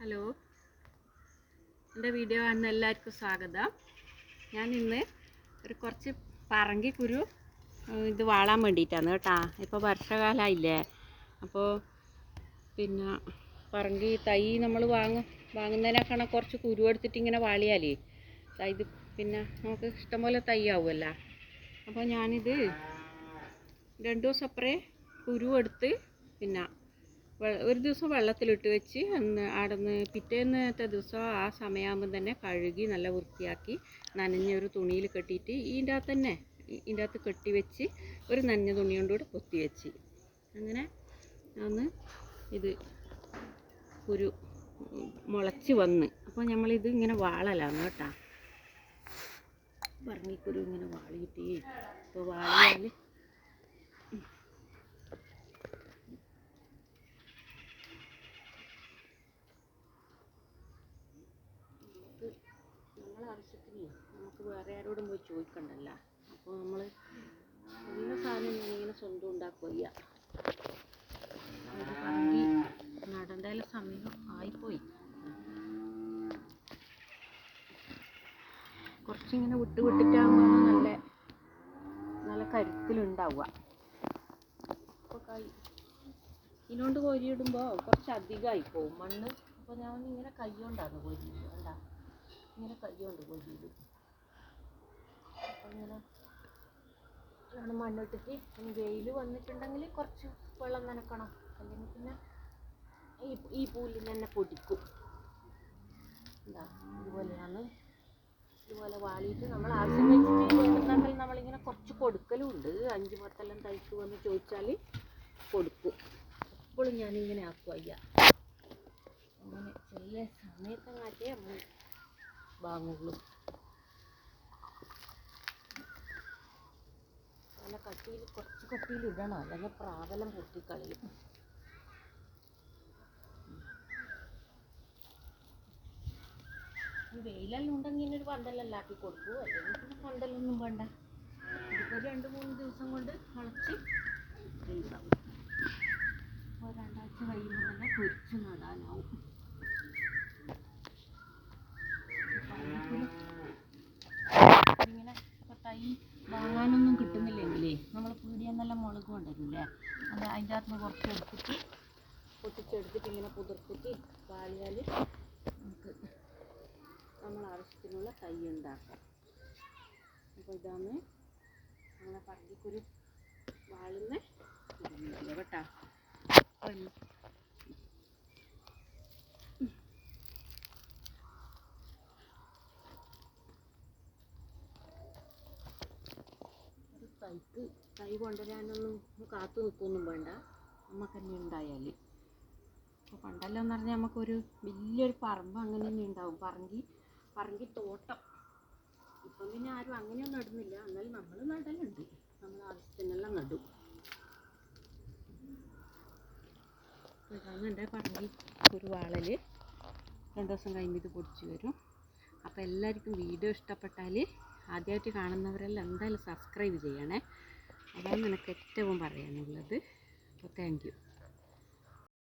Hello. എന്റെ video കാണുന്ന എല്ലാവർക്കും സ്വാഗതം. ഞാൻ ഇന്ന് ഒരു കുറച്ച് പറങ്കി കുരു ഇത് വാളാൻ വേണ്ടിയിട്ടാണ് കേട്ടാ. ഇപ്പോൾ വർഷകാലമായില്ലേ അപ്പോൾ പിന്നെ പറങ്കി തൈ നമ്മൾ വാങ്ങും വാങ്ങുന്നതിനേക്കാണ് കുറച്ച് കുരു എടുത്തിട്ട് ഇങ്ങനെ വാളിയാലേ. ഇത് പിന്നെ നമുക്ക് ഇഷ്ടംപോലെ തൈ ആവുമല്ലോ. അപ്പോൾ ഞാനിത് രണ്ട് ദിവസം അപ്പുറേ കുരു എടുത്ത് പിന്നെ ഒരു ദിവസം വെള്ളത്തിലിട്ട് വെച്ച് അന്ന് ആടന്ന് പിറ്റേന്നത്തെ ദിവസം ആ സമയമാകുമ്പം തന്നെ കഴുകി നല്ല വൃത്തിയാക്കി നനഞ്ഞ ഒരു തുണിയിൽ കെട്ടിയിട്ട് ഇതിന്റെ അകത്ത് തന്നെ ഇതിന്റെ അകത്ത് കെട്ടി വെച്ച് ഒരു നനഞ്ഞ തുണി കൊണ്ടുകൂടെ പൊത്തി വെച്ച്. അങ്ങനെ അന്ന് ഇത് ഒരു മുളച്ച് വന്ന്. അപ്പോൾ നമ്മളിത് ഇങ്ങനെ വാളലാണ് കേട്ടോ. പറഞ്ഞിക്കൊരു ഇങ്ങനെ വാളിയിട്ട് ഇപ്പോൾ വാളിയാൽ ആവശ്യത്തിന് നമുക്ക് വേറെ ആരോടും പോയി ചോദിക്കണ്ടല്ലോ. അപ്പോൾ നമ്മൾ എല്ലാ സാധനം ഞാനിങ്ങനെ സ്വന്തം ഉണ്ടാക്കുക നടണ്ടേല സമയം ആയിപ്പോയി. കുറച്ചിങ്ങനെ വിട്ട് വിട്ടിട്ടാകുമ്പോൾ നല്ല നല്ല കരുത്തിലുണ്ടാവുക. അപ്പോൾ കൈ ഇതിനോണ്ട് കോരിയിടുമ്പോൾ കുറച്ച് അധികമായി പോകും. മണ്ണ് അപ്പോൾ ഞാൻ ഇങ്ങനെ കൈ കൊണ്ടാണ് കോരിയിടുക ഇങ്ങനെ കൈ കൊണ്ട് അപ്പോൾ ഇങ്ങനെ ആണ് മണ്ണിട്ടിട്ട് ഇനി വെയിൽ വന്നിട്ടുണ്ടെങ്കിൽ കുറച്ച് വെള്ളം നനക്കണം. അല്ലെങ്കിൽ പിന്നെ ഈ ഈ പൂലിൽ തന്നെ പൊടിക്കും. എന്താ ഇതുപോലെയാണ്. ഇതുപോലെ വാളിയിട്ട് നമ്മൾ ആവശ്യം വെച്ചിട്ട് നമ്മളിങ്ങനെ കുറച്ച് കൊടുക്കലും ഉണ്ട് അഞ്ച് പത്തെല്ലാം തയ്ക്ക് വന്ന് ചോദിച്ചാൽ കൊടുക്കും. എപ്പോഴും ഞാനിങ്ങനെ ആക്കുക അയ്യ. അങ്ങനെ ചില സമയത്തെങ്ങാറ്റേ നമ്മൾ വാങ്ങുള്ളൂ. നല്ല കട്ടിയിൽ കുറച്ച് കട്ടിയിൽ ഇടണം. അല്ലെങ്കിൽ പ്രാബലം പൊട്ടിക്കളയും. വെയിലെല്ലാം ഉണ്ടെങ്കിൽ ഇങ്ങനെ ഒരു പന്തലെല്ലാം ആക്കി കൊടുക്കൂ. അല്ലെങ്കിൽ പിന്നെ പന്തലൊന്നും വേണ്ട. ഇതിപ്പോൾ രണ്ട് മൂന്ന് ദിവസം കൊണ്ട് മുളച്ച് വെയിലാവും അപ്പോൾ രണ്ടാഴ്ച കഴിയുമ്പോൾ തന്നെ പൊരിച്ച് നടാനാവും ഇങ്ങനെ വാങ്ങാനൊന്നും കിട്ടുന്നില്ലെങ്കിലേ നമ്മൾ പീടിയെന്നെല്ലാം മുളക് കൊണ്ടുവരില്ലേ? അത് അതിന്റെ അകത്ത് നിന്ന് കുറച്ച് എടുത്തിട്ട് പൊട്ടിച്ചെടുത്തിട്ട് ഇങ്ങനെ പുതിർത്തിട്ട് വാളിയാൽ നമുക്ക് നമ്മൾ ആവശ്യത്തിനുള്ള തൈ ഉണ്ടാക്കാം. അപ്പോൾ ഇതാണ് നമ്മളെ പറങ്കിക്കുരു വാളുന്ന കേട്ടോ. അപ്പം കൈ കൊണ്ടുവരാനൊന്നും കാത്തു നിൽക്കൊന്നും വേണ്ട. നമുക്ക് തന്നെ ഉണ്ടായാൽ അപ്പോൾ പണ്ടെല്ലാം എന്ന് പറഞ്ഞാൽ നമുക്കൊരു വലിയൊരു പറമ്പ് അങ്ങനെ തന്നെ ഉണ്ടാവും. പറങ്കി പറങ്കി തോട്ടം. ഇപ്പം പിന്നെ ആരും അങ്ങനെയൊന്നും നടുന്നില്ല. എന്നാലും നമ്മൾ നടലുണ്ട്. നമ്മൾ ആവശ്യത്തിനെല്ലാം നടും. ഇതാണ് പറങ്കി ഒരു വാളൽ രണ്ടു ദിവസം കഴിഞ്ഞിട്ട് പൊടിച്ച് വരും. അപ്പോൾ എല്ലാവർക്കും വീഡിയോ ഇഷ്ടപ്പെട്ടാൽ ആദ്യമായിട്ട് കാണുന്നവരെല്ലാം എന്തായാലും സബ്സ്ക്രൈബ് ചെയ്യണേ. അതാണ് എനിക്ക് ഏറ്റവും പറയാനുള്ളത്. അപ്പോൾ താങ്ക്